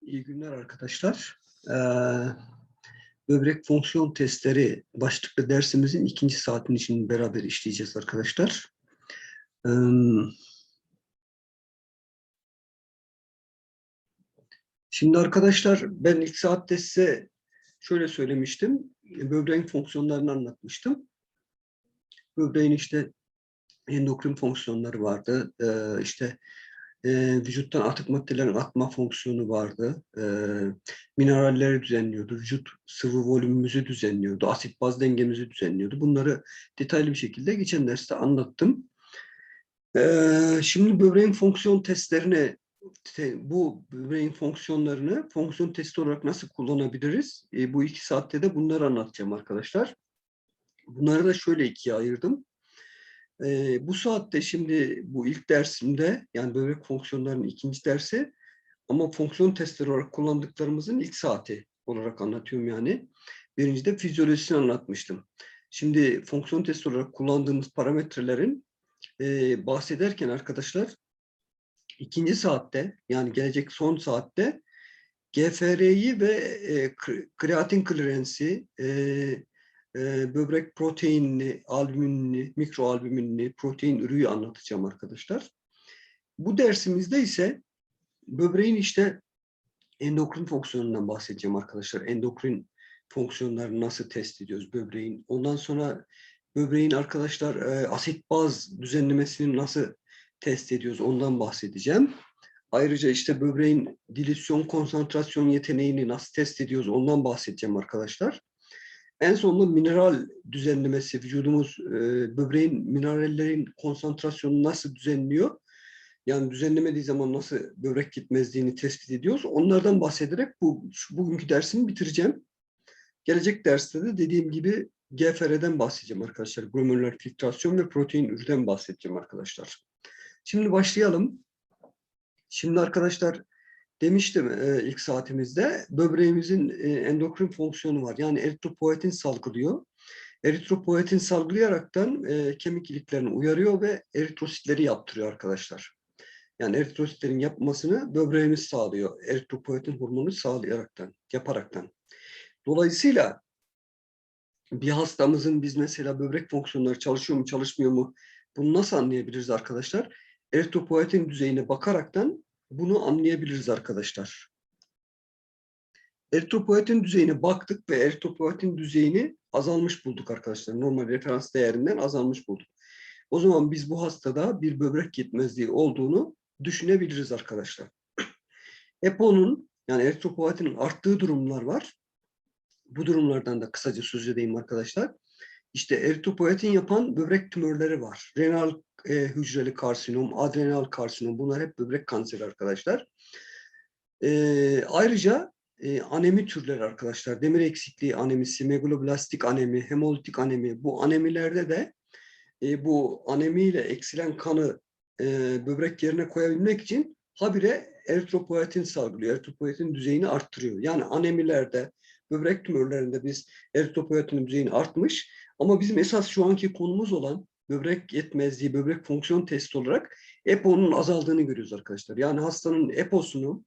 İyi günler arkadaşlar. Ee, böbrek fonksiyon testleri başlıklı dersimizin ikinci saatin için beraber işleyeceğiz arkadaşlar. Ee, şimdi arkadaşlar ben ilk saatte size şöyle söylemiştim. Böbreğin fonksiyonlarını anlatmıştım. Böbreğin işte endokrin fonksiyonları vardı. Ee, işte e, vücuttan atık maddelerin atma fonksiyonu vardı. E, mineralleri düzenliyordu. Vücut sıvı volümümüzü düzenliyordu. Asit baz dengemizi düzenliyordu. Bunları detaylı bir şekilde geçen derste anlattım. E, şimdi böbreğin fonksiyon testlerini te, bu böbreğin fonksiyonlarını fonksiyon testi olarak nasıl kullanabiliriz? E, bu iki saatte de bunları anlatacağım arkadaşlar. Bunları da şöyle ikiye ayırdım. E, bu saatte şimdi bu ilk dersimde yani böbrek fonksiyonlarının ikinci dersi ama fonksiyon testleri olarak kullandıklarımızın ilk saati olarak anlatıyorum yani. Birinci de fizyolojisini anlatmıştım. Şimdi fonksiyon testi olarak kullandığımız parametrelerin e, bahsederken arkadaşlar ikinci saatte yani gelecek son saatte GFR'yi ve e, kreatin klirensi, e, e, böbrek proteinini, albüminini, mikroalbüminini, protein ürüğü anlatacağım arkadaşlar. Bu dersimizde ise böbreğin işte endokrin fonksiyonundan bahsedeceğim arkadaşlar. Endokrin fonksiyonlarını nasıl test ediyoruz böbreğin. Ondan sonra böbreğin arkadaşlar e, asit baz düzenlemesini nasıl test ediyoruz ondan bahsedeceğim. Ayrıca işte böbreğin dilisyon konsantrasyon yeteneğini nasıl test ediyoruz ondan bahsedeceğim arkadaşlar. En sonunda mineral düzenlemesi, vücudumuz e, böbreğin minerallerin konsantrasyonu nasıl düzenliyor? Yani düzenlemediği zaman nasıl böbrek gitmezliğini tespit ediyoruz? Onlardan bahsederek bu şu bugünkü dersimi bitireceğim. Gelecek derste de dediğim gibi GFR'den bahsedeceğim arkadaşlar. Glomerular filtrasyon ve protein ürden bahsedeceğim arkadaşlar. Şimdi başlayalım. Şimdi arkadaşlar demiştim e, ilk saatimizde böbreğimizin e, endokrin fonksiyonu var. Yani eritropoetin salgılıyor. Eritropoetin salgılayaraktan e, kemik iliklerini uyarıyor ve eritrositleri yaptırıyor arkadaşlar. Yani eritrositlerin yapmasını böbreğimiz sağlıyor. Eritropoetin hormonu sağlayaraktan, yaparaktan. Dolayısıyla bir hastamızın biz mesela böbrek fonksiyonları çalışıyor mu çalışmıyor mu bunu nasıl anlayabiliriz arkadaşlar? Eritropoetin düzeyine bakaraktan bunu anlayabiliriz arkadaşlar. Eritropoetin düzeyine baktık ve eritropoetin düzeyini azalmış bulduk arkadaşlar. Normal referans değerinden azalmış bulduk. O zaman biz bu hastada bir böbrek yetmezliği olduğunu düşünebiliriz arkadaşlar. EPO'nun yani eritropoetinin arttığı durumlar var. Bu durumlardan da kısaca söz edeyim arkadaşlar. İşte eritropoetin yapan böbrek tümörleri var. Renal e, hücreli karsinom, adrenal karsinom bunlar hep böbrek kanseri arkadaşlar. E, ayrıca e, anemi türleri arkadaşlar. Demir eksikliği anemisi, megaloblastik anemi, hemolitik anemi. Bu anemilerde de e, bu anemiyle eksilen kanı e, böbrek yerine koyabilmek için habire eritropoetin salgılıyor. Eritropoetin düzeyini arttırıyor. Yani anemilerde, böbrek tümörlerinde biz eritropoetin düzeyini artmış ama bizim esas şu anki konumuz olan böbrek yetmezliği, böbrek fonksiyon testi olarak EPO'nun azaldığını görüyoruz arkadaşlar. Yani hastanın EPO'sunu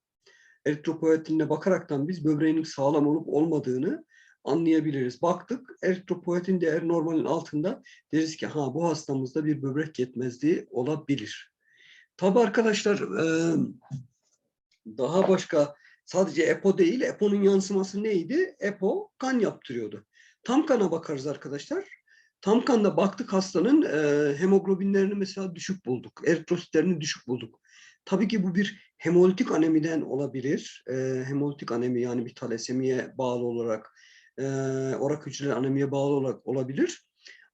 eritropoetinine bakaraktan biz böbreğinin sağlam olup olmadığını anlayabiliriz. Baktık eritropoetin değeri normalin altında deriz ki ha bu hastamızda bir böbrek yetmezliği olabilir. Tabi arkadaşlar daha başka sadece EPO değil EPO'nun yansıması neydi? EPO kan yaptırıyordu. Tam kana bakarız arkadaşlar. Tam kanda baktık hastanın e, hemoglobinlerini mesela düşük bulduk. Eritrositlerini düşük bulduk. Tabii ki bu bir hemolitik anemiden olabilir. E, hemolitik anemi yani bir talasemiye bağlı olarak, e, orak hücreli anemiye bağlı olarak olabilir.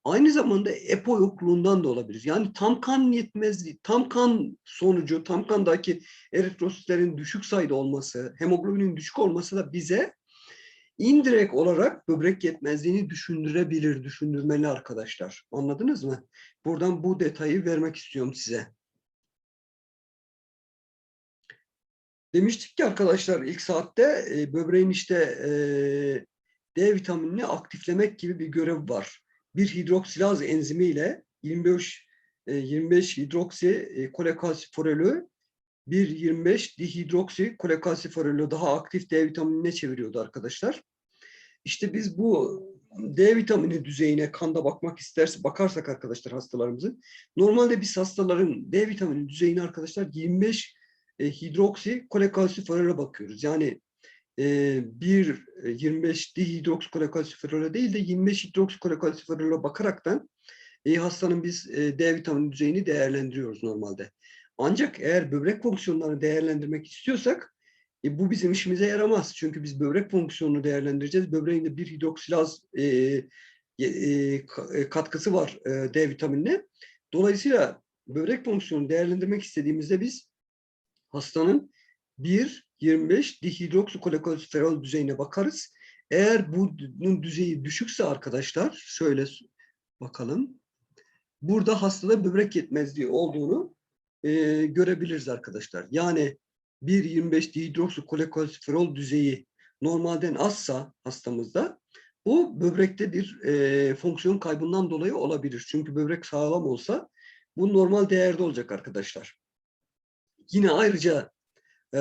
Aynı zamanda EPO yokluğundan da olabilir. Yani tam kan yetmezliği, tam kan sonucu, tam kandaki eritrositlerin düşük sayıda olması, hemoglobinin düşük olması da bize indirekt olarak böbrek yetmezliğini düşündürebilir, düşündürmeli arkadaşlar. Anladınız mı? Buradan bu detayı vermek istiyorum size. Demiştik ki arkadaşlar ilk saatte e, böbreğin işte e, D vitaminini aktiflemek gibi bir görev var. Bir hidroksilaz enzimiyle 25 e, 25 hidroksi e, kolekalsiforolü 1.25 dihidroksi kolekalsiferolü daha aktif D vitaminine çeviriyordu arkadaşlar. İşte biz bu D vitamini düzeyine kanda bakmak isterse bakarsak arkadaşlar hastalarımızın normalde biz hastaların D vitamini düzeyine arkadaşlar 25 e, hidroksi kolekalsiferole bakıyoruz. Yani e, bir e, 25 dihidroksikolekalsiferole değil de 25 hidroksikolekalsiferole bakaraktan e, hastanın biz e, D vitamini düzeyini değerlendiriyoruz normalde. Ancak eğer böbrek fonksiyonlarını değerlendirmek istiyorsak e, bu bizim işimize yaramaz. Çünkü biz böbrek fonksiyonunu değerlendireceğiz. Böbreğin de bir hidroksilaz e, e, e, katkısı var e, D vitaminine. Dolayısıyla böbrek fonksiyonunu değerlendirmek istediğimizde biz hastanın 1-25 dihidroksikolekalsiferol düzeyine bakarız. Eğer bunun düzeyi düşükse arkadaşlar şöyle bakalım. Burada hastada böbrek yetmezliği olduğunu e, görebiliriz arkadaşlar. Yani 1.25 dihidroksikolekalsiferol düzeyi normalden azsa hastamızda bu böbrekte bir e, fonksiyon kaybından dolayı olabilir. Çünkü böbrek sağlam olsa bu normal değerde olacak arkadaşlar. Yine ayrıca e,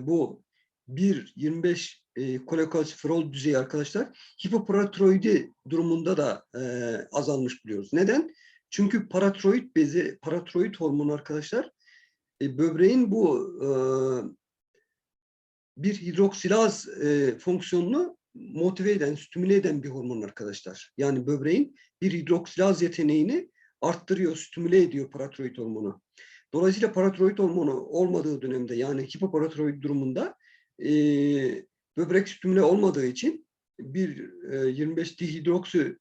bu 1.25 e, kolekalsiferol düzeyi arkadaşlar hipoparatiroidi durumunda da e, azalmış biliyoruz. Neden? Çünkü paratiroid bezi, paratiroid hormonu arkadaşlar e, böbreğin bu e, bir hidroksilaz e, fonksiyonunu motive eden, stimüle eden bir hormon arkadaşlar. Yani böbreğin bir hidroksilaz yeteneğini arttırıyor, stimüle ediyor paratiroid hormonu. Dolayısıyla paratiroid hormonu olmadığı dönemde yani hipoparatiroid durumunda e, böbrek stimüle olmadığı için bir e, 25 dihidroksi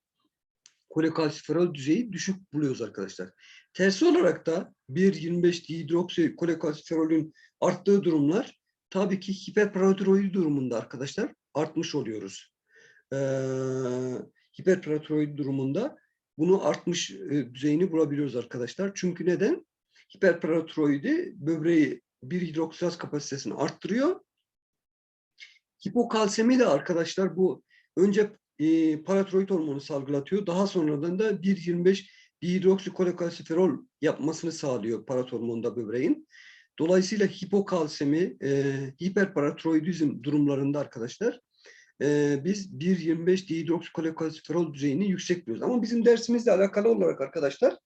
kolekalsiferol düzeyi düşük buluyoruz arkadaşlar. Tersi olarak da 1.25 dihidroksi arttığı durumlar tabii ki hiperparatiroid durumunda arkadaşlar artmış oluyoruz. Ee, hiperparatiroid durumunda bunu artmış e, düzeyini bulabiliyoruz arkadaşlar. Çünkü neden? Hiperparatiroidi böbreği bir hidroksilaz kapasitesini arttırıyor. Hipokalsemi de arkadaşlar bu önce e, paratiroid hormonu salgılatıyor. Daha sonradan da 1.25 dihidroksikolekalsiferol yapmasını sağlıyor paratormonda böbreğin. Dolayısıyla hipokalsemi, e, hiperparatiroidizm durumlarında arkadaşlar e, biz 1.25 dihidroksikolekalsiferol düzeyini yüksek biliyoruz. Ama bizim dersimizle alakalı olarak arkadaşlar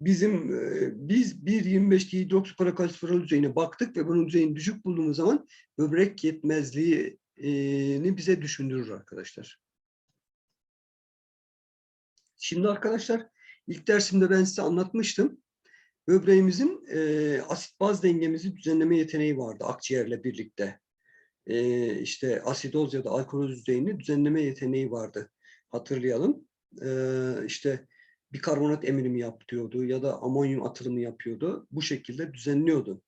bizim e, biz 1.25 dihidroksikolekalsiferol düzeyine baktık ve bunun düzeyini düşük bulduğumuz zaman böbrek yetmezliğini bize düşündürür arkadaşlar. Şimdi arkadaşlar ilk dersimde ben size anlatmıştım. Böbreğimizin e, asit baz dengemizi düzenleme yeteneği vardı akciğerle birlikte. E, işte asidoz ya da alkoloz düzeyini düzenleme yeteneği vardı. Hatırlayalım. E, işte bikarbonat emirimi yapıyordu ya da amonyum atılımı yapıyordu. Bu şekilde düzenliyordu.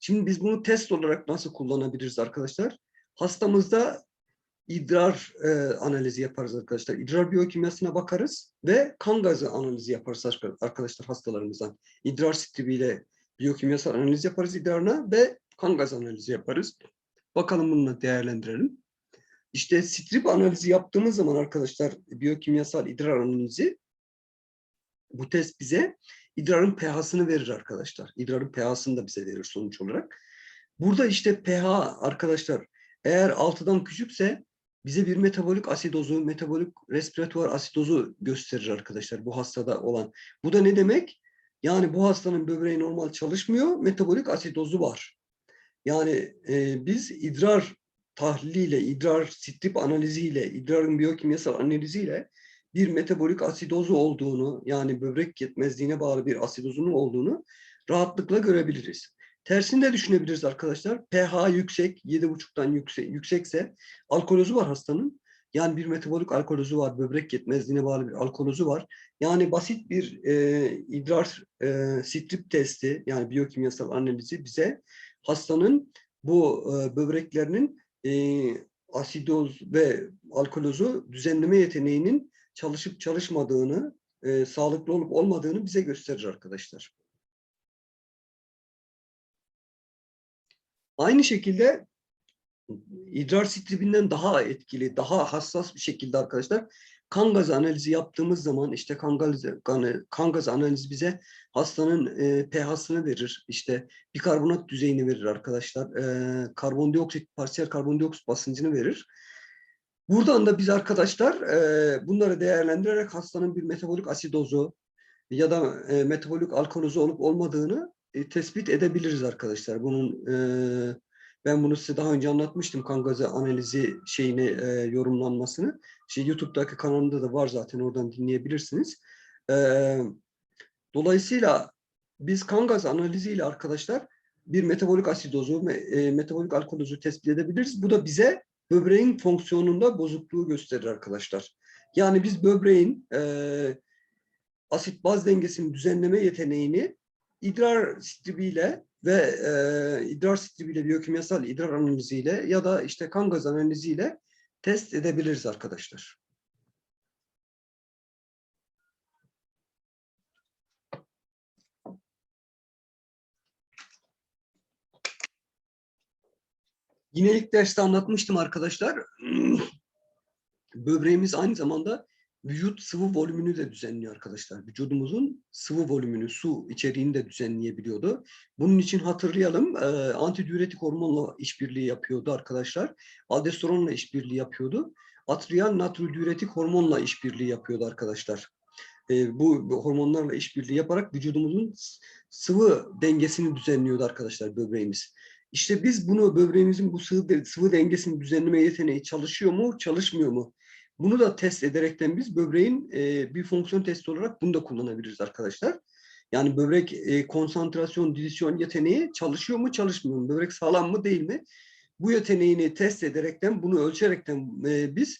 Şimdi biz bunu test olarak nasıl kullanabiliriz arkadaşlar? Hastamızda idrar e, analizi yaparız arkadaşlar. İdrar biyokimyasına bakarız ve kan gazı analizi yaparız arkadaşlar hastalarımızdan. İdrar stribiyle biyokimyasal analiz yaparız idrarına ve kan gazı analizi yaparız. Bakalım bununla değerlendirelim. İşte strip analizi yaptığımız zaman arkadaşlar biyokimyasal idrar analizi bu test bize idrarın pH'sını verir arkadaşlar. İdrarın pH'sını da bize verir sonuç olarak. Burada işte pH arkadaşlar eğer 6'dan küçükse bize bir metabolik asidozu, metabolik respiratuar asidozu gösterir arkadaşlar bu hastada olan. Bu da ne demek? Yani bu hastanın böbreği normal çalışmıyor, metabolik asidozu var. Yani e, biz idrar tahliliyle, idrar strip analiziyle, idrarın biyokimyasal analiziyle bir metabolik asidozu olduğunu, yani böbrek yetmezliğine bağlı bir asidozunun olduğunu rahatlıkla görebiliriz. Tersini de düşünebiliriz arkadaşlar. pH yüksek, 7,5'tan yüksek, yüksekse alkolozu var hastanın. Yani bir metabolik alkolozu var, böbrek yetmezliğine bağlı bir alkolozu var. Yani basit bir e, idrar e, strip testi, yani biyokimyasal analizi bize hastanın bu e, böbreklerinin e, asidoz ve alkolozu düzenleme yeteneğinin çalışıp çalışmadığını, e, sağlıklı olup olmadığını bize gösterir arkadaşlar. Aynı şekilde idrar stribinden daha etkili, daha hassas bir şekilde arkadaşlar kan gazı analizi yaptığımız zaman işte kan gazı, kan, gazı analizi bize hastanın e, pH'sını verir. İşte bikarbonat düzeyini verir arkadaşlar. E, karbondioksit, parsiyel karbondioksit basıncını verir. Buradan da biz arkadaşlar e, bunları değerlendirerek hastanın bir metabolik asidozu ya da e, metabolik alkolozu olup olmadığını e, tespit edebiliriz arkadaşlar. Bunun e, ben bunu size daha önce anlatmıştım kan gazı analizi şeyini e, yorumlanmasını. Şey, YouTube'daki kanalımda da var zaten oradan dinleyebilirsiniz. E, dolayısıyla biz kan gazı analiziyle arkadaşlar bir metabolik asidozu, e, metabolik alkolozu tespit edebiliriz. Bu da bize böbreğin fonksiyonunda bozukluğu gösterir arkadaşlar. Yani biz böbreğin e, asit baz dengesini düzenleme yeteneğini idrar stribiyle ve e, idrar stribiyle biyokimyasal idrar analiziyle ya da işte kan gaz analiziyle test edebiliriz arkadaşlar. Yine ilk derste anlatmıştım arkadaşlar. Böbreğimiz aynı zamanda vücut sıvı volümünü de düzenliyor arkadaşlar. Vücudumuzun sıvı volümünü, su içeriğini de düzenleyebiliyordu. Bunun için hatırlayalım, e, antidiüretik hormonla işbirliği yapıyordu arkadaşlar. Aldosteronla işbirliği yapıyordu. Atrial natridiüretik hormonla işbirliği yapıyordu arkadaşlar. E, bu, bu hormonlarla işbirliği yaparak vücudumuzun sıvı dengesini düzenliyordu arkadaşlar böbreğimiz. İşte biz bunu böbreğimizin bu sıvı, sıvı dengesini düzenleme yeteneği çalışıyor mu, çalışmıyor mu? Bunu da test ederekten biz böbreğin e, bir fonksiyon testi olarak bunu da kullanabiliriz arkadaşlar. Yani böbrek e, konsantrasyon, dilisyon yeteneği çalışıyor mu, çalışmıyor mu? Böbrek sağlam mı, değil mi? Bu yeteneğini test ederekten, bunu ölçerekten e, biz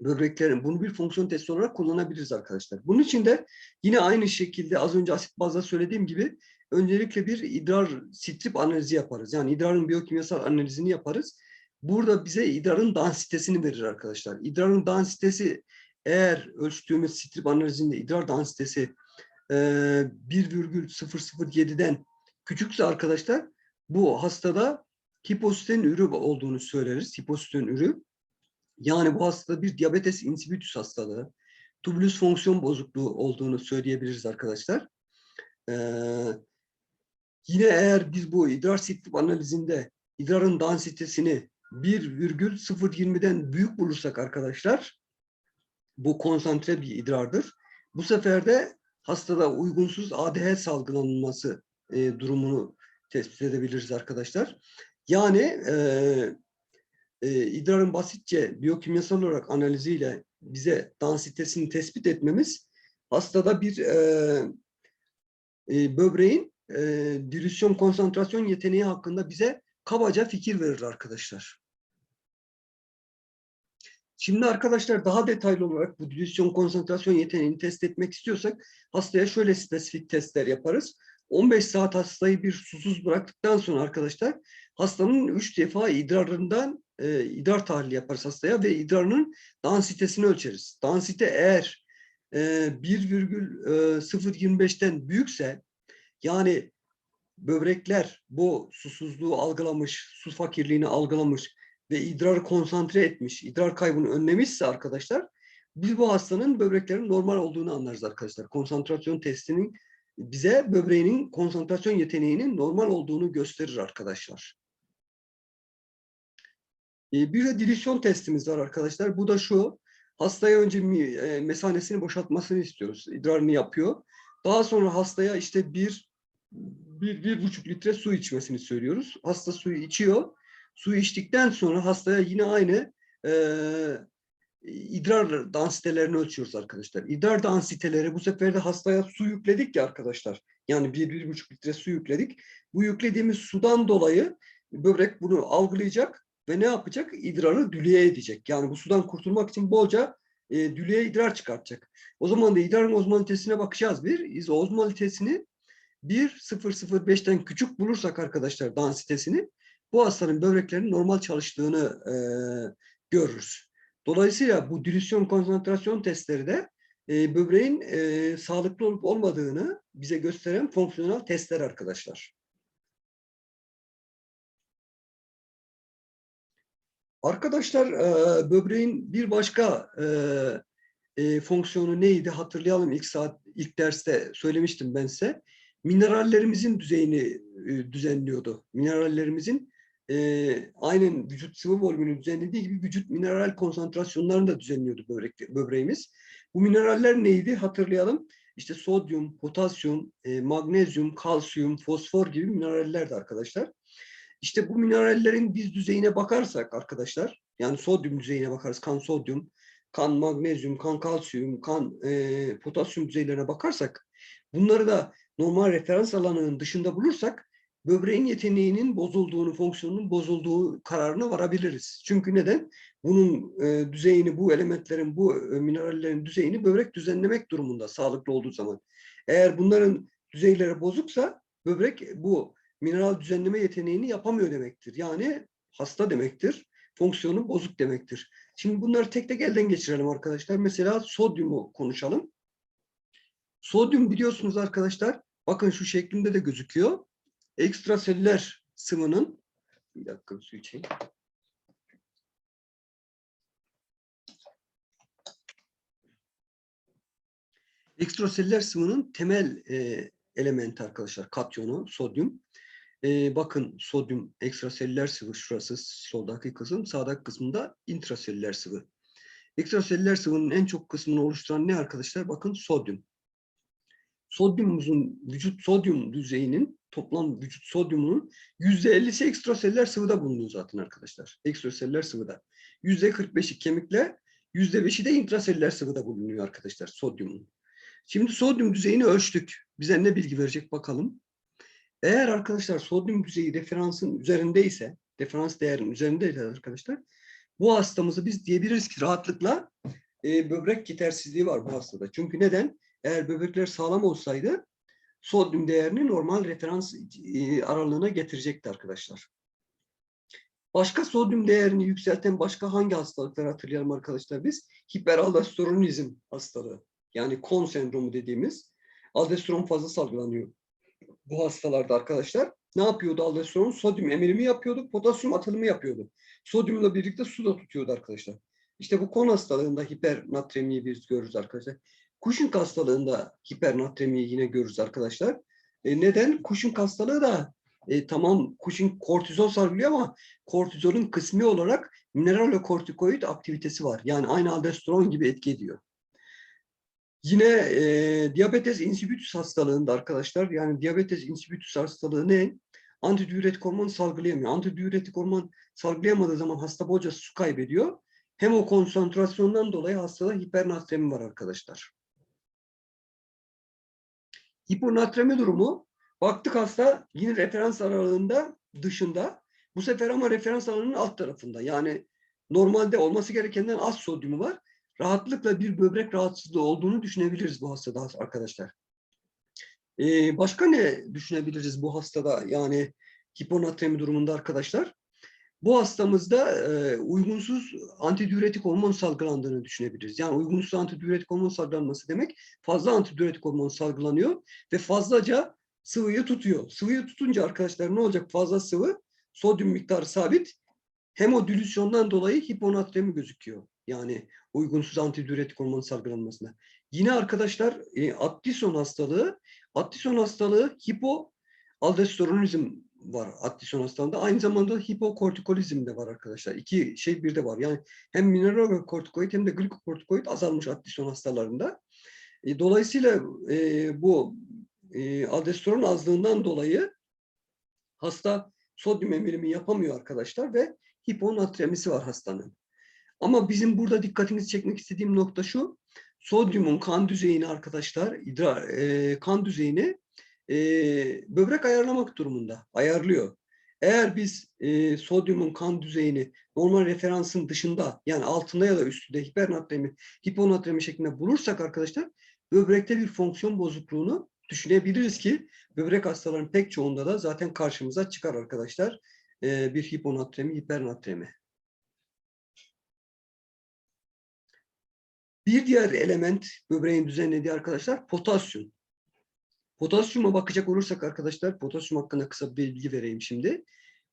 böbreklerin bunu bir fonksiyon testi olarak kullanabiliriz arkadaşlar. Bunun için de yine aynı şekilde az önce asit bazda söylediğim gibi öncelikle bir idrar strip analizi yaparız. Yani idrarın biyokimyasal analizini yaparız. Burada bize idrarın dansitesini verir arkadaşlar. İdrarın dansitesi eğer ölçtüğümüz strip analizinde idrar dansitesi e, 1,007'den küçükse arkadaşlar bu hastada hipositen ürü olduğunu söyleriz. Hipositen ürü. Yani bu hastada bir diabetes insipidus hastalığı, tubulus fonksiyon bozukluğu olduğunu söyleyebiliriz arkadaşlar. Ee, yine eğer biz bu idrar strip analizinde idrarın dansitesini 1,020'den büyük bulursak arkadaşlar bu konsantre bir idrardır. Bu sefer de hastada uygunsuz ADH salgılanması e, durumunu tespit edebiliriz arkadaşlar. Yani e, e, idrarın basitçe biyokimyasal olarak analiziyle bize dansitesini tespit etmemiz hastada bir e, e, böbreğin e, dilüsyon konsantrasyon yeteneği hakkında bize kabaca fikir verir arkadaşlar. Şimdi arkadaşlar daha detaylı olarak bu dilüsyon konsantrasyon yeteneğini test etmek istiyorsak hastaya şöyle spesifik testler yaparız. 15 saat hastayı bir susuz bıraktıktan sonra arkadaşlar hastanın 3 defa idrarından e, idrar tahlili yaparız hastaya ve idrarının dansitesini ölçeriz. Dansite eğer e, 1,025'ten büyükse yani böbrekler bu susuzluğu algılamış, su fakirliğini algılamış ve idrarı konsantre etmiş, idrar kaybını önlemişse arkadaşlar biz bu hastanın böbreklerin normal olduğunu anlarız arkadaşlar. Konsantrasyon testinin bize böbreğinin konsantrasyon yeteneğinin normal olduğunu gösterir arkadaşlar. Ee, bir de dilisyon testimiz var arkadaşlar. Bu da şu. Hastaya önce e, mesanesini boşaltmasını istiyoruz. İdrarını yapıyor. Daha sonra hastaya işte bir, bir, bir buçuk litre su içmesini söylüyoruz. Hasta suyu içiyor. Suyu içtikten sonra hastaya yine aynı e, idrar dansitelerini ölçüyoruz arkadaşlar. İdrar dansiteleri bu sefer de hastaya su yükledik ya arkadaşlar. Yani bir, bir buçuk litre su yükledik. Bu yüklediğimiz sudan dolayı böbrek bunu algılayacak ve ne yapacak? İdrarı dülüye edecek. Yani bu sudan kurtulmak için bolca e, dülüye idrar çıkartacak. O zaman da idrarın ozmolitesine bakacağız bir. Biz ozmolitesini 1.005'ten küçük bulursak arkadaşlar dansitesini bu hastanın böbreklerinin normal çalıştığını e, görürüz. Dolayısıyla bu dilüsyon konsantrasyon testleri de e, böbreğin e, sağlıklı olup olmadığını bize gösteren fonksiyonel testler arkadaşlar. Arkadaşlar e, böbreğin bir başka e, e, fonksiyonu neydi hatırlayalım ilk saat ilk derste söylemiştim ben size. Minerallerimizin düzeyini e, düzenliyordu. Minerallerimizin e, aynen vücut sıvı volümünü düzenlediği gibi vücut mineral konsantrasyonlarını da düzenliyordu böbrek, böbreğimiz. Bu mineraller neydi hatırlayalım. İşte sodyum, potasyum, e, magnezyum, kalsiyum, fosfor gibi minerallerdi arkadaşlar. İşte bu minerallerin biz düzeyine bakarsak arkadaşlar, yani sodyum düzeyine bakarız, kan sodyum, kan magnezyum, kan kalsiyum, kan e, potasyum düzeylerine bakarsak, bunları da normal referans alanının dışında bulursak, böbreğin yeteneğinin bozulduğunu, fonksiyonunun bozulduğu kararına varabiliriz. Çünkü neden? Bunun e, düzeyini, bu elementlerin, bu e, minerallerin düzeyini böbrek düzenlemek durumunda sağlıklı olduğu zaman. Eğer bunların düzeyleri bozuksa böbrek bu mineral düzenleme yeteneğini yapamıyor demektir. Yani hasta demektir. Fonksiyonu bozuk demektir. Şimdi bunları tek tek elden geçirelim arkadaşlar. Mesela sodyumu konuşalım. Sodyum biliyorsunuz arkadaşlar, bakın şu şeklinde de gözüküyor. Ekstraselüler sıvının, bir dakika su içeyim. Ekstraselüler sıvının temel e, elementi arkadaşlar, katyonu, sodyum. E, bakın sodyum ekstraselüler sıvı şurası soldaki kısım, sağdaki kısmında intraselüler sıvı. Ekstraselüler sıvının en çok kısmını oluşturan ne arkadaşlar? Bakın sodyum. Sodyumumuzun vücut sodyum düzeyinin toplam vücut sodyumunun %50'si ekstraselüler sıvıda bulunuyor zaten arkadaşlar. Ekstraselüler sıvıda. %45'i kemikle, %5'i de intraselüler sıvıda bulunuyor arkadaşlar sodyumun. Şimdi sodyum düzeyini ölçtük. Bize ne bilgi verecek bakalım. Eğer arkadaşlar sodyum düzeyi referansın üzerindeyse, referans değerinin üzerindeyse arkadaşlar, bu hastamızı biz diyebiliriz ki rahatlıkla e, böbrek yetersizliği var bu hastada. Çünkü neden? Eğer böbrekler sağlam olsaydı sodyum değerini normal referans e, aralığına getirecekti arkadaşlar. Başka sodyum değerini yükselten başka hangi hastalıkları hatırlayalım arkadaşlar biz? Hiperaldosteronizm hastalığı. Yani kon sendromu dediğimiz aldosteron fazla salgılanıyor bu hastalarda arkadaşlar. Ne yapıyordu aldosteron? Sodyum emirimi yapıyordu, potasyum atılımı yapıyordu. Sodyumla birlikte su da tutuyordu arkadaşlar. İşte bu kon hastalığında hipernatremiyi biz görürüz arkadaşlar. Cushing hastalığında hipernatremiyi yine görürüz arkadaşlar. E neden? Cushing hastalığı da e, tamam Cushing kortizol salgılıyor ama kortizolün kısmi olarak mineral kortikoid aktivitesi var. Yani aynı aldosteron gibi etki ediyor. Yine e, diabetes insipidus hastalığında arkadaşlar, yani diabetes insipidus hastalığı ne? Antidiüretik hormon salgılayamıyor. Antidiüretik hormon salgılayamadığı zaman hasta bolca su kaybediyor. Hem o konsantrasyondan dolayı hastada hipernatremi var arkadaşlar. Hiponatremi durumu, baktık hasta yine referans aralığında dışında, bu sefer ama referans alanının alt tarafında. Yani normalde olması gerekenden az sodyumu var rahatlıkla bir böbrek rahatsızlığı olduğunu düşünebiliriz bu hastada arkadaşlar. Ee, başka ne düşünebiliriz bu hastada yani hiponatremi durumunda arkadaşlar? Bu hastamızda e, uygunsuz antidiüretik hormon salgılandığını düşünebiliriz. Yani uygunsuz antidiüretik hormon salgılanması demek fazla antidiüretik hormon salgılanıyor ve fazlaca sıvıyı tutuyor. Sıvıyı tutunca arkadaşlar ne olacak? Fazla sıvı, sodyum miktarı sabit. Hemodilüsyondan dolayı hiponatremi gözüküyor. Yani uygunsuz antidiüretik hormon salgılanmasına. Yine arkadaşlar e, Addison hastalığı, Addison hastalığı hipo aldosteronizm var Addison hastalığında. Aynı zamanda hipokortikolizm de var arkadaşlar. İki şey bir de var. Yani hem mineral kortikoid hem de glikokortikoid azalmış Addison hastalarında. E, dolayısıyla e, bu e, aldosteron azlığından dolayı hasta sodyum emirimi yapamıyor arkadaşlar ve hiponatremisi var hastanın. Ama bizim burada dikkatinizi çekmek istediğim nokta şu. Sodyumun kan düzeyini arkadaşlar, idrar, e, kan düzeyini e, böbrek ayarlamak durumunda. Ayarlıyor. Eğer biz e, sodyumun kan düzeyini normal referansın dışında yani altında ya da üstünde hipernatremi, hiponatremi şeklinde bulursak arkadaşlar böbrekte bir fonksiyon bozukluğunu düşünebiliriz ki böbrek hastalarının pek çoğunda da zaten karşımıza çıkar arkadaşlar. E, bir hiponatremi, hipernatremi. Bir diğer element böbreğin düzenlediği arkadaşlar potasyum. Potasyuma bakacak olursak arkadaşlar, potasyum hakkında kısa bir bilgi vereyim şimdi.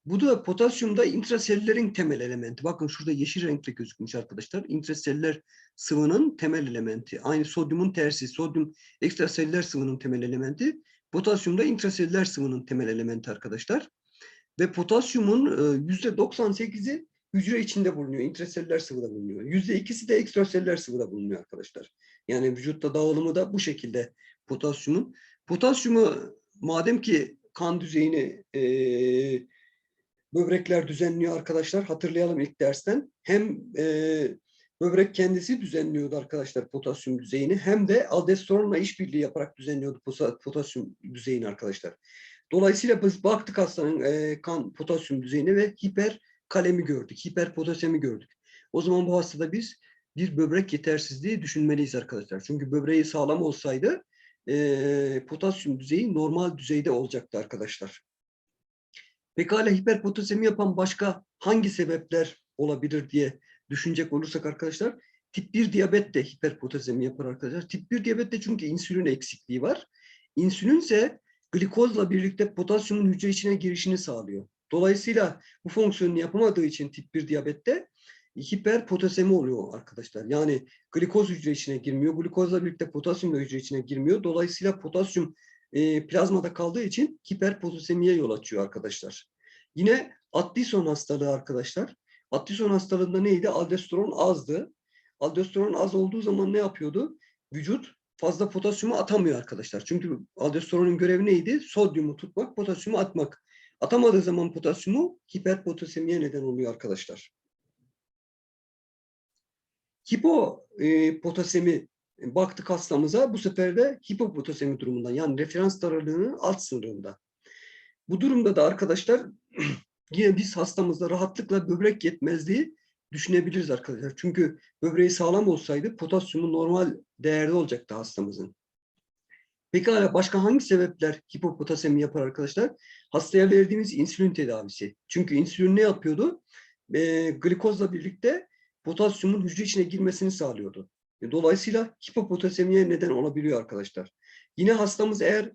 Bu da potasyumda intraselülerin temel elementi. Bakın şurada yeşil renkle gözükmüş arkadaşlar. İntraselüler sıvının temel elementi. Aynı sodyumun tersi. Sodyum ekstraselüler sıvının temel elementi. Potasyum da intraselüler sıvının temel elementi arkadaşlar. Ve potasyumun e, yüzde 98'i hücre içinde bulunuyor. intraselüler sıvıda bulunuyor. Yüzde ikisi de ekstraselüler sıvıda bulunuyor arkadaşlar. Yani vücutta dağılımı da bu şekilde potasyumun. Potasyumu madem ki kan düzeyini e, böbrekler düzenliyor arkadaşlar. Hatırlayalım ilk dersten. Hem e, böbrek kendisi düzenliyordu arkadaşlar potasyum düzeyini hem de aldosteronla işbirliği yaparak düzenliyordu potasyum düzeyini arkadaşlar. Dolayısıyla biz baktık hastanın e, kan potasyum düzeyine ve hiperkalemi gördük, hiperpotasemi gördük. O zaman bu hastada biz bir böbrek yetersizliği düşünmeliyiz arkadaşlar. Çünkü böbreği sağlam olsaydı e, potasyum düzeyi normal düzeyde olacaktı arkadaşlar. Pekala hiperpotasemi yapan başka hangi sebepler olabilir diye düşünecek olursak arkadaşlar tip 1 diyabet de hiperpotasemi yapar arkadaşlar. Tip 1 diyabette çünkü insülin eksikliği var. İnsülin ise glikozla birlikte potasyumun hücre içine girişini sağlıyor. Dolayısıyla bu fonksiyonu yapamadığı için tip 1 diyabette hiperpotasemi oluyor arkadaşlar. Yani glikoz hücre içine girmiyor. Glikozla birlikte potasyum da hücre içine girmiyor. Dolayısıyla potasyum e, plazmada kaldığı için hiperpotasemiye yol açıyor arkadaşlar. Yine Addison hastalığı arkadaşlar. Addison hastalığında neydi? Aldosteron azdı. Aldosteron az olduğu zaman ne yapıyordu? Vücut fazla potasyumu atamıyor arkadaşlar. Çünkü aldosteronun görevi neydi? Sodyumu tutmak, potasyumu atmak. Atamadığı zaman potasyumu hiperpotasemiye neden oluyor arkadaşlar. Hipopotasemi baktık hastamıza bu sefer de hipopotasemi durumunda yani referans daralığının alt sınırında. Bu durumda da arkadaşlar yine biz hastamızda rahatlıkla böbrek yetmezliği düşünebiliriz arkadaşlar. Çünkü böbreği sağlam olsaydı potasyumu normal değerde olacaktı hastamızın. Pekala başka hangi sebepler hipopotasemi yapar arkadaşlar? Hastaya verdiğimiz insülin tedavisi. Çünkü insülin ne yapıyordu? E, glikozla birlikte potasyumun hücre içine girmesini sağlıyordu. E, Dolayısıyla hipopotasemiye neden olabiliyor arkadaşlar. Yine hastamız eğer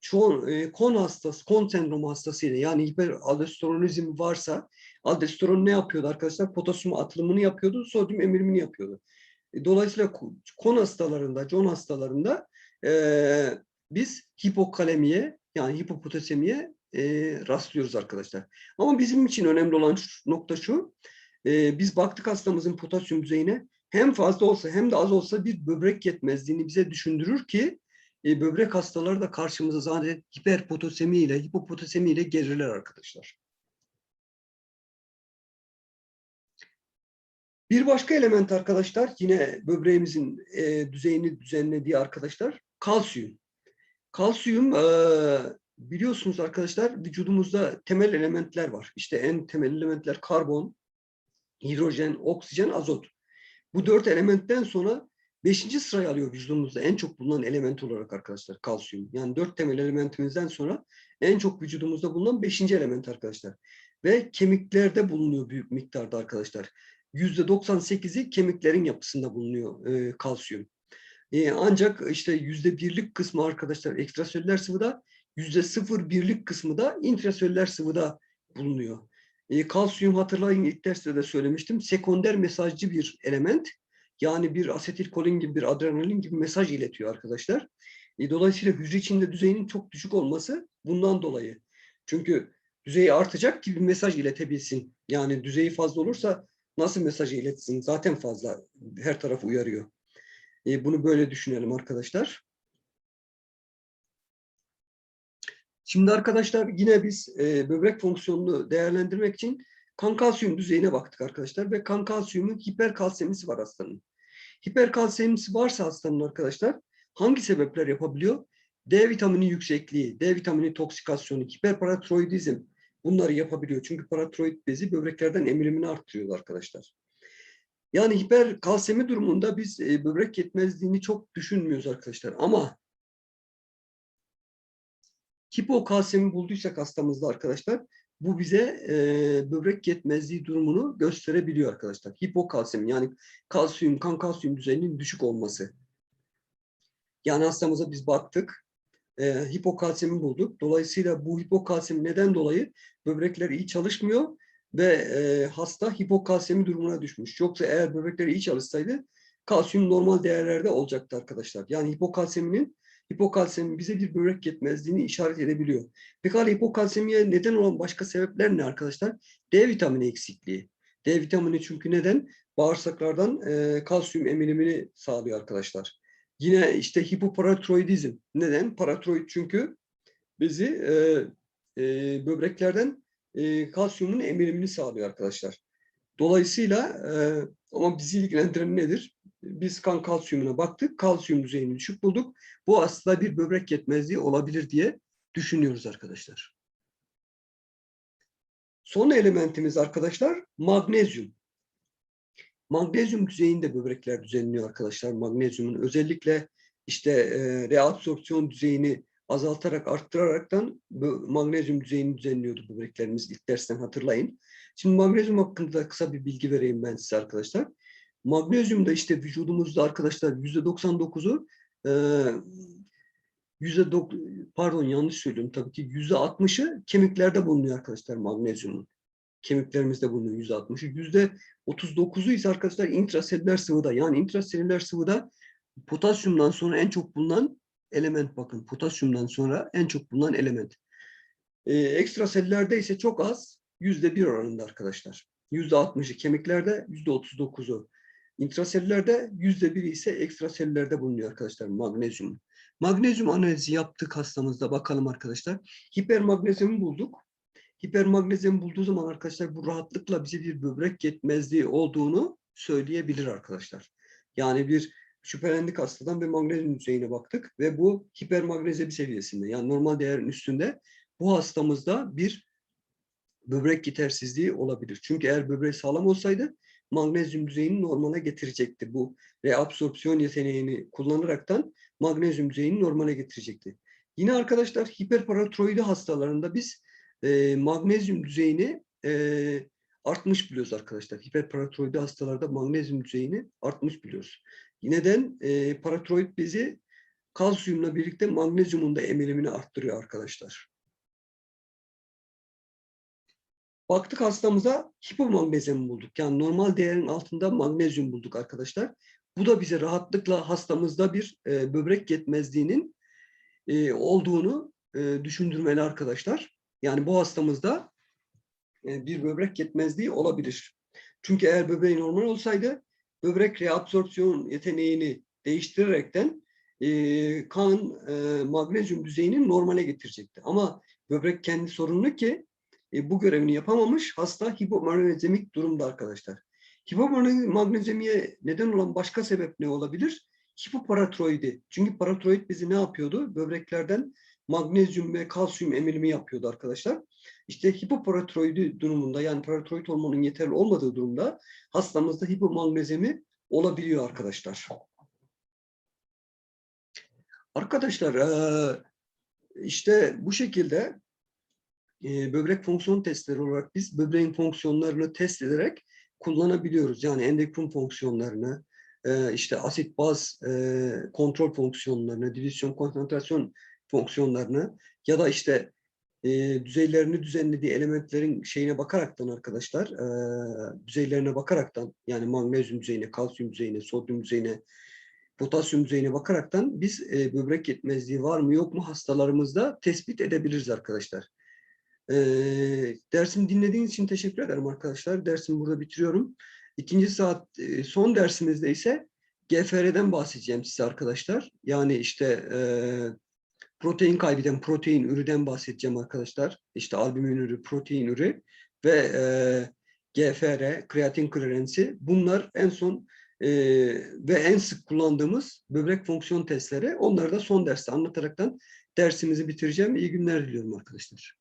çoğu, e, kon hastası, kon sendromu hastasıyla yani hiperaldosteronizm varsa aldosteron ne yapıyordu arkadaşlar? Potasyum atılımını yapıyordu, sodyum emirimini yapıyordu. E, dolayısıyla kon hastalarında, con hastalarında e, biz hipokalemiye yani hipopotasemiye e, rastlıyoruz arkadaşlar. Ama bizim için önemli olan şu, nokta şu, e, biz baktık hastamızın potasyum düzeyine hem fazla olsa hem de az olsa bir böbrek yetmezliğini bize düşündürür ki e, böbrek hastaları da karşımıza zaten hiperpotasemi ile hipopotasemi ile gelirler arkadaşlar. Bir başka element arkadaşlar yine böbreğimizin e, düzeyini düzenlediği arkadaşlar kalsiyum. Kalsiyum e, biliyorsunuz arkadaşlar vücudumuzda temel elementler var. İşte en temel elementler karbon, hidrojen, oksijen, azot. Bu dört elementten sonra beşinci sırayı alıyor vücudumuzda en çok bulunan element olarak arkadaşlar kalsiyum. Yani dört temel elementimizden sonra en çok vücudumuzda bulunan beşinci element arkadaşlar. Ve kemiklerde bulunuyor büyük miktarda arkadaşlar. Yüzde 98'i kemiklerin yapısında bulunuyor e, kalsiyum. E, ancak işte yüzde birlik kısmı arkadaşlar ekstraselüler sıvıda, yüzde sıfır birlik kısmı da intraselüler sıvıda bulunuyor. E, kalsiyum hatırlayın ilk derste de söylemiştim. Sekonder mesajcı bir element. Yani bir asetilkolin gibi bir adrenalin gibi mesaj iletiyor arkadaşlar. E, dolayısıyla hücre içinde düzeyinin çok düşük olması bundan dolayı. Çünkü düzeyi artacak ki bir mesaj iletebilsin. Yani düzeyi fazla olursa nasıl mesajı iletsin? Zaten fazla. Her tarafı uyarıyor. E, bunu böyle düşünelim arkadaşlar. Şimdi arkadaşlar yine biz e, böbrek fonksiyonunu değerlendirmek için kan kalsiyum düzeyine baktık arkadaşlar ve kan kalsiyumun hiperkalsemisi var hastanın. Hiperkalsemisi varsa hastanın arkadaşlar hangi sebepler yapabiliyor? D vitamini yüksekliği, D vitamini toksikasyonu, hiperparatiroidizm bunları yapabiliyor. Çünkü paratiroid bezi böbreklerden emilimini arttırıyor arkadaşlar. Yani hiperkalsemi durumunda biz e, böbrek yetmezliğini çok düşünmüyoruz arkadaşlar. Ama hipokalsemi bulduysak hastamızda arkadaşlar bu bize e, böbrek yetmezliği durumunu gösterebiliyor arkadaşlar. Hipokalsemi yani kalsiyum, kan kalsiyum düzeyinin düşük olması. Yani hastamıza biz baktık, e, hipokalsemi bulduk. Dolayısıyla bu hipokalsemi neden dolayı böbrekler iyi çalışmıyor ve e, hasta hipokalsemi durumuna düşmüş. Yoksa eğer böbrekler iyi çalışsaydı kalsiyum normal değerlerde olacaktı arkadaşlar. Yani hipokalseminin hipokalsemi bize bir böbrek yetmezliğini işaret edebiliyor. Pekala hipokalsemiye neden olan başka sebepler ne arkadaşlar? D vitamini eksikliği. D vitamini çünkü neden? Bağırsaklardan e, kalsiyum emilimini sağlıyor arkadaşlar. Yine işte hipoparatiroidizm. Neden? Paratiroid çünkü bizi e, e, böbreklerden e, kalsiyumun emilimini sağlıyor arkadaşlar. Dolayısıyla e, ama bizi ilgilendiren nedir? Biz kan kalsiyumuna baktık. Kalsiyum düzeyini düşük bulduk. Bu aslında bir böbrek yetmezliği olabilir diye düşünüyoruz arkadaşlar. Son elementimiz arkadaşlar magnezyum. Magnezyum düzeyini de böbrekler düzenliyor arkadaşlar. Magnezyumun özellikle işte e, reabsorpsiyon düzeyini azaltarak arttıraraktan bu magnezyum düzeyini düzenliyordu böbreklerimiz ilk dersten hatırlayın. Şimdi magnezyum hakkında kısa bir bilgi vereyim ben size arkadaşlar. Magnezyum da işte vücudumuzda arkadaşlar yüzde 99'u e, yüzde pardon yanlış söylüyorum tabii ki yüzde 60'ı kemiklerde bulunuyor arkadaşlar magnezyumun. Kemiklerimizde bulunuyor yüzde 60'ı. Yüzde 39'u ise arkadaşlar intraselüler sıvıda. Yani intraselüler sıvıda potasyumdan sonra en çok bulunan element bakın. Potasyumdan sonra en çok bulunan element. Ee, ekstraselülerde ise çok az. Yüzde bir oranında arkadaşlar. Yüzde 60'ı kemiklerde, yüzde 39'u intraselülerde, yüzde biri ise ekstraselülerde bulunuyor arkadaşlar magnezyum. Magnezyum analizi yaptık hastamızda bakalım arkadaşlar. Hipermagnezyumu bulduk. Hipermagnezyum bulduğu zaman arkadaşlar bu rahatlıkla bize bir böbrek yetmezliği olduğunu söyleyebilir arkadaşlar. Yani bir şüphelendik hastadan ve magnezyum düzeyine baktık ve bu hipermagnezyum seviyesinde yani normal değerin üstünde bu hastamızda bir böbrek yetersizliği olabilir. Çünkü eğer böbreği sağlam olsaydı magnezyum düzeyini normale getirecekti. Bu reabsorpsiyon yeteneğini kullanaraktan magnezyum düzeyini normale getirecekti. Yine arkadaşlar hiperparatiroidi hastalarında biz e, magnezyum düzeyini e, artmış biliyoruz arkadaşlar. Hiperparatiroidi hastalarda magnezyum düzeyini artmış biliyoruz. Neden? E, paratiroid bizi kalsiyumla birlikte magnezyumun da emilimini arttırıyor arkadaşlar. Baktık hastamıza hipomagnezyum bulduk. Yani normal değerin altında magnezyum bulduk arkadaşlar. Bu da bize rahatlıkla hastamızda bir e, böbrek yetmezliğinin e, olduğunu e, düşündürmeli arkadaşlar. Yani bu hastamızda e, bir böbrek yetmezliği olabilir. Çünkü eğer böbreği normal olsaydı böbrek reabsorpsiyon yeteneğini değiştirerekten e, kan e, magnezyum düzeyini normale getirecekti. Ama böbrek kendi sorunlu ki e, bu görevini yapamamış hasta hipomagnezemik durumda arkadaşlar. Hipomagnezemiye neden olan başka sebep ne olabilir? Hipoparatiroidi. Çünkü paratiroid bizi ne yapıyordu? Böbreklerden magnezyum ve kalsiyum emilimi yapıyordu arkadaşlar. İşte hipoparatiroidi durumunda yani paratiroid hormonun yeterli olmadığı durumda hastamızda hipomagnezemi olabiliyor arkadaşlar. Arkadaşlar işte bu şekilde böbrek fonksiyon testleri olarak biz böbreğin fonksiyonlarını test ederek kullanabiliyoruz. Yani endokrin fonksiyonlarını, işte asit baz kontrol fonksiyonlarını, divisyon konsantrasyon fonksiyonlarını ya da işte e, düzeylerini düzenlediği elementlerin şeyine bakaraktan arkadaşlar, e, düzeylerine bakaraktan yani magnezyum düzeyine, kalsiyum düzeyine, sodyum düzeyine, potasyum düzeyine bakaraktan biz e, böbrek yetmezliği var mı yok mu hastalarımızda tespit edebiliriz arkadaşlar. E, dersimi dinlediğiniz için teşekkür ederim arkadaşlar. Dersimi burada bitiriyorum. İkinci saat e, son dersimizde ise GFR'den bahsedeceğim size arkadaşlar. Yani işte e, protein kaybeden protein ürüden bahsedeceğim arkadaşlar. İşte albümin ürü, protein ürü ve e, GFR, kreatin klerensi bunlar en son e, ve en sık kullandığımız böbrek fonksiyon testleri. Onları da son derste anlataraktan dersimizi bitireceğim. İyi günler diliyorum arkadaşlar.